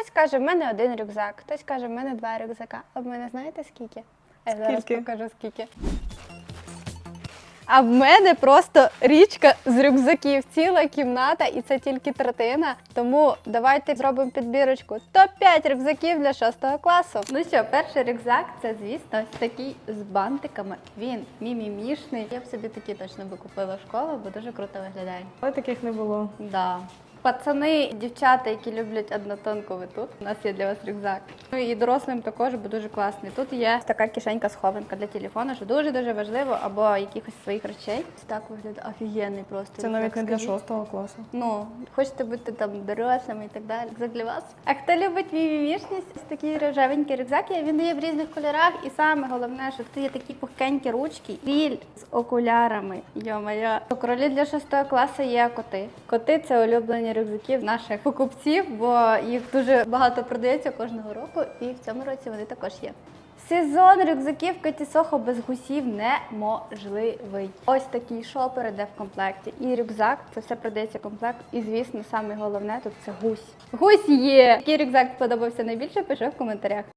Хтось каже, в мене один рюкзак, хтось каже, в мене два рюкзака. А в мене знаєте скільки? Я зараз Скільки? покажу скільки. А в мене просто річка з рюкзаків, ціла кімната, і це тільки третина. Тому давайте зробимо підбірочку. Топ-5 рюкзаків для 6 класу. Ну що, перший рюкзак це, звісно, ось такий з бантиками. Він мімімішний. Я б собі такий точно би купила в школу, бо дуже круто виглядає. Але таких не було. Да. Пацани, дівчата, які люблять однотонку, ви тут. У нас є для вас рюкзак. Ну і дорослим також, бо дуже класний. Тут є така кишенька схованка для телефону, що дуже дуже важливо, або якихось своїх речей. Ось так виглядає офігенний просто. Це навіть не для шостого класу. Ну, хочете бути там дорослими і так далі. Рюкзак для вас. А хто любить мімімішність, ось такий рожевенький рюкзак, він є в різних кольорах. І саме головне, що тут є такі пухкенькі ручки, біль з окулярами. Йо-моє. У королі для шостого класу є коти. Коти це улюблені рюкзаків наших покупців, бо їх дуже багато продається кожного року, і в цьому році вони також є. Сезон рюкзаків Кеті Сохо без гусів неможливий. Ось такий шопер іде в комплекті. І рюкзак, це все продається комплект. І звісно, саме головне тут це гусь. Гусь є! Який рюкзак сподобався найбільше, пиши в коментарях.